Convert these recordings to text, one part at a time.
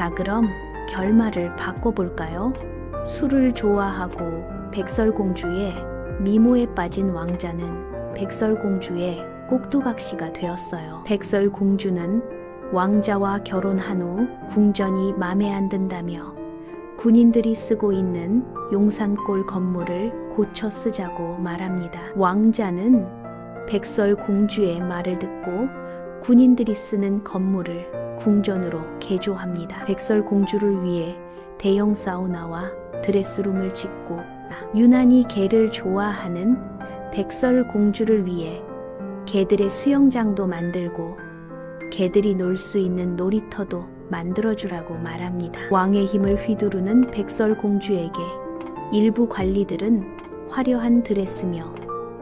자, 그럼 결말을 바꿔볼까요? 술을 좋아하고 백설공주의 미모에 빠진 왕자는 백설공주의 꼭두각시가 되었어요. 백설공주는 왕자와 결혼한 후 궁전이 맘에 안 든다며 군인들이 쓰고 있는 용산골 건물을 고쳐 쓰자고 말합니다. 왕자는 백설공주의 말을 듣고 군인들이 쓰는 건물을 궁전으로 개조합니다. 백설공주를 위해 대형 사우나와 드레스룸을 짓고 유난히 개를 좋아하는 백설공주를 위해 개들의 수영장도 만들고 개들이 놀 수 있는 놀이터도 만들어주라고 말합니다. 왕의 힘을 휘두르는 백설공주에게 일부 관리들은 화려한 드레스며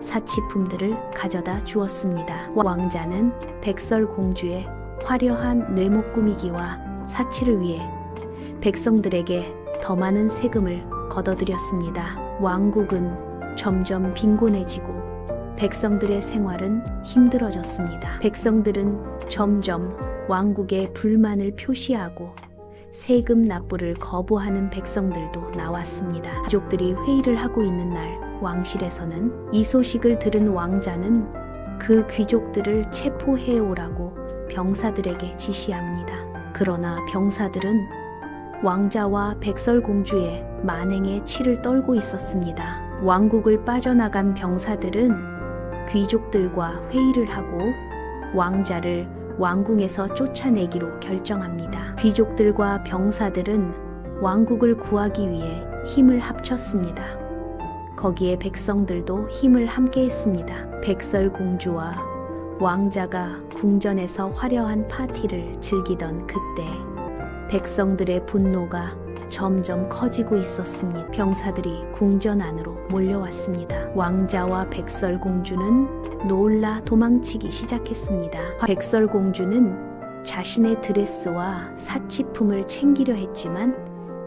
사치품들을 가져다 주었습니다. 왕자는 백설공주의 화려한 뇌목 꾸미기와 사치를 위해 백성들에게 더 많은 세금을 걷어들였습니다. 왕국은 점점 빈곤해지고 백성들의 생활은 힘들어졌습니다. 백성들은 점점 왕국에 불만을 표시하고 세금 납부를 거부하는 백성들도 나왔습니다. 가족들이 회의를 하고 있는 날 왕실에서는 이 소식을 들은 왕자는 그 귀족들을 체포해 오라고 병사들에게 지시합니다. 그러나 병사들은 왕자와 백설공주의 만행에 치를 떨고 있었습니다. 왕국을 빠져나간 병사들은 귀족들과 회의를 하고 왕자를 왕궁에서 쫓아내기로 결정합니다. 귀족들과 병사들은 왕국을 구하기 위해 힘을 합쳤습니다. 거기에 백성들도 힘을 함께 했습니다. 백설공주와 왕자가 궁전에서 화려한 파티를 즐기던 그때 백성들의 분노가 점점 커지고 있었습니다. 병사들이 궁전 안으로 몰려왔습니다. 왕자와 백설공주는 놀라 도망치기 시작했습니다. 백설공주는 자신의 드레스와 사치품을 챙기려 했지만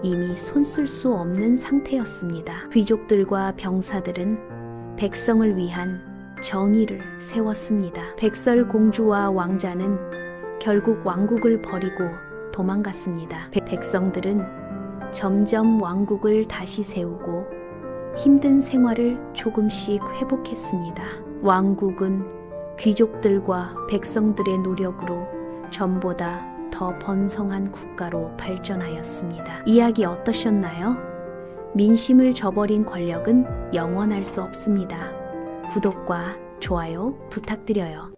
이미 손쓸 수 없는 상태였습니다. 귀족들과 병사들은 백성을 위한 정의를 세웠습니다. 백설공주와 왕자는 결국 왕국을 버리고 도망갔습니다. 백- 백성들은 점점 왕국을 다시 세우고 힘든 생활을 조금씩 회복했습니다. 왕국은 귀족들과 백성들의 노력으로 전보다 더 번성한 국가로 발전하였습니다. 이야기 어떠셨나요? 민심을 저버린 권력은 영원할 수 없습니다. 구독과 좋아요 부탁드려요.